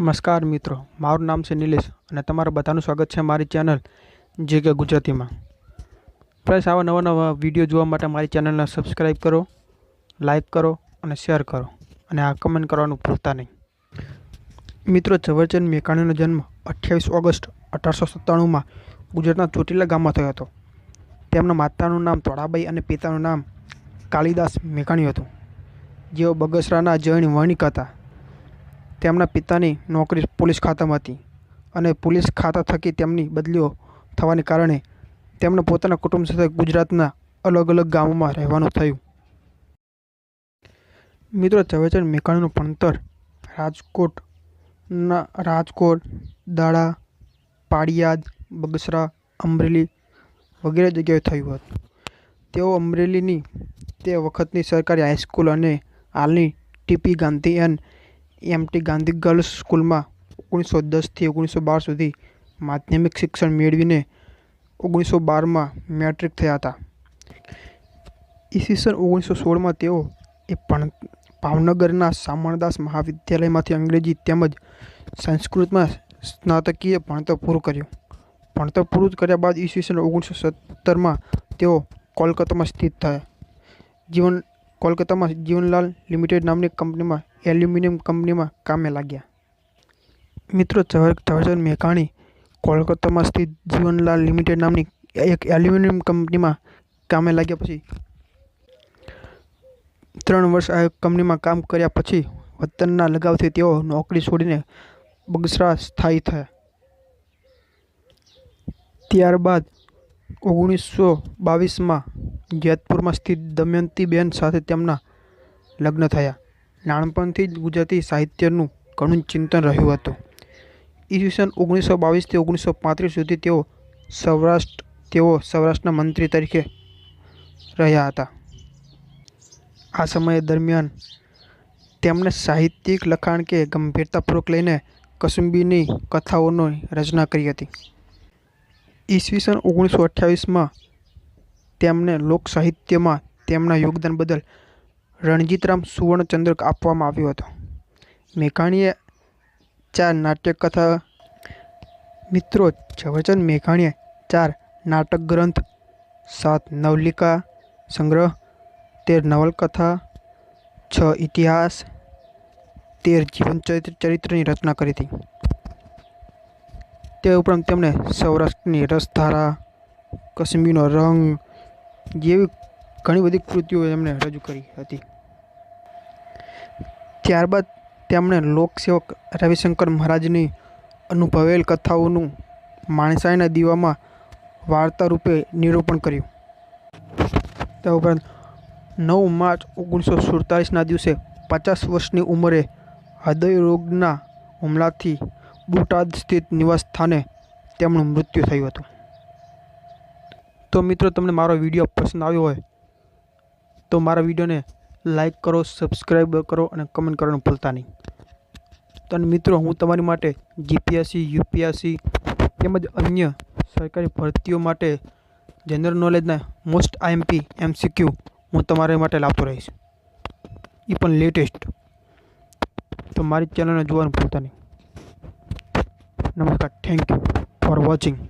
નમસ્કાર મિત્રો, મારું નામ છે નિલેશ અને તમારા બધાનું સ્વાગત છે મારી ચેનલ જે કે ગુજરાતીમાં. પ્લસ આવા નવા નવા વીડિયો જોવા માટે મારી ચેનલને સબસ્ક્રાઈબ કરો લાઈક કરો અને શેર કરો અને આ કમેન્ટ કરવાનું ભૂલતા નહીં. મિત્રો, ઝવેરચંદ મેઘાણીનો જન્મ અઠ્યાવીસ ઓગસ્ટ અઢારસો સત્તાણુંમાં ગુજરાતના ચોટીલા ગામમાં થયો હતો. તેમના માતાનું નામ તોડાબાઈ અને પિતાનું નામ કાલિદાસ મેઘાણી હતું. જેઓ બગસરાના જૈન વણિક હતા. તેમના પિતાની નોકરી પોલીસ ખાતામાં હતી અને પોલીસ ખાતા થકી તેમની બદલીઓ થવાને કારણે તેમને પોતાના કુટુંબ સાથે ગુજરાતના અલગ અલગ ગામોમાં રહેવાનું થયું. મિત્રો, ઝવેરચંદ મેઘાણીનું ભણતર રાજકોટના રાજકોટ, દાડા પાડિયાદ બગસરા, અમરેલી વગેરે જગ્યાએ થયું હતું. તેઓ અમરેલીની તે વખતની સરકારી હાઈસ્કૂલ અને હાલની TP Gandhi and MT Gandhi girls સ્કૂલમાં ઓગણીસો દસથી ઓગણીસો બાર સુધી માધ્યમિક શિક્ષણ મેળવીને ઓગણીસો બારમાં મેટ્રિક થયા હતા. ઈસવીસન ઓગણીસો સોળમાં તેઓ એ પણ ભાવનગરના સામણદાસ મહાવિદ્યાલયમાંથી અંગ્રેજી તેમજ સંસ્કૃતમાં સ્નાતકીય ભણતર પૂરું કર્યું. ભણતર પૂરું કર્યા બાદ ઈસવીસન ઓગણીસો સત્તરમાં તેઓ કોલકાતામાં સ્થિત થયા. જીવન, કોલકાતામાં જીવનલાલ લિમિટેડ નામની કંપનીમાં એલ્યુમિનિયમ કંપનીમાં કામે લાગ્યા. મિત્રો ઝવેર ઝવેરચંદ મેઘાણી કોલકાતામાં સ્થિત જીવનલાલ લિમિટેડ નામની એક એલ્યુમિનિયમ કંપનીમાં કામે લાગ્યા પછી ત્રણ વર્ષ આ કંપનીમાં કામ કર્યા પછી વતનના લગાવથી તેઓ નોકરી છોડીને બગસરા સ્થાયી થયા. ત્યારબાદ ઓગણીસો બાવીસમાં જેતપુરમાં સ્થિત દમયંતીબેન સાથે તેમના લગ્ન થયા. નાનપણથી જ ગુજરાતી સાહિત્યનું ઘણું ચિંતન રહ્યું હતું. ઈસવીસન ઓગણીસો બાવીસથી ઓગણીસો પાંત્રીસ સુધી તેઓ સૌરાષ્ટ્ર, તેઓ સૌરાષ્ટ્રના મંત્રી તરીકે રહ્યા હતા. આ સમય દરમિયાન તેમણે સાહિત્યિક લખાણ કે ગંભીરતાપૂર્વક લઈને કસુંબીની કથાઓની રચના કરી હતી. ઈસવીસન ઓગણીસો અઠ્યાવીસમાં તેમને લોક સાહિત્યમાં તેમના યોગદાન બદલ રણજીતરામ સુવર્ણચંદ્રક આપવામાં આવ્યો હતો. મેઘાણીએ ચાર નાટ્યકથા, મિત્રો ઝવેરચંદ મેઘાણીએ ચાર નાટક ગ્રંથ, સાત નવલિકા સંગ્રહ, તેર નવલકથા, છ ઇતિહાસ, તેર જીવન ચરિત્ર, ચરિત્રની રચના કરી હતી. તે ઉપરાંત તેમણે સૌરાષ્ટ્રની રસધારા, કશ્મીરનો રંગ જેવી ઘણી બધી કૃતિઓ એમણે રજૂ કરી હતી. ત્યારબાદ તેમણે લોકસેવક રવિશંકર મહારાજની અનુભવેલ કથાઓનું માણસાઈના દીવામાં વાર્તા રૂપે નિરૂપણ કર્યું. તે ઉપરાંત નવ માર્ચ ઓગણીસો સુડતાલીસના દિવસે પચાસ વર્ષની ઉંમરે હૃદય રોગના હુમલાથી બોટાદ સ્થિત નિવાસ સ્થાને તેમનું મૃત્યુ થયું હતું. તો મિત્રો, તમને મારો વીડિયો પસંદ આવ્યો હોય, તો મારા વિડીયોને લાઈક કરો સબસ્ક્રાઈબ કરો અને કમેન્ટ કરવાનું ભૂલતા નહીં. તો મિત્રો, હું તમારી માટે જીપીએસસી, યુપીએસસી તેમજ અન્ય સરકારી ભરતીઓ માટે જનરલ નોલેજના મોસ્ટ આઈએમપી એમસીક્યુ હું તમારા માટે લાવતો રહીશ. એ પણ લેટેસ્ટ. તો મારી ચેનલને જોવાનું ભૂલતા નહીં. નમસ્કાર. Thank you for watching.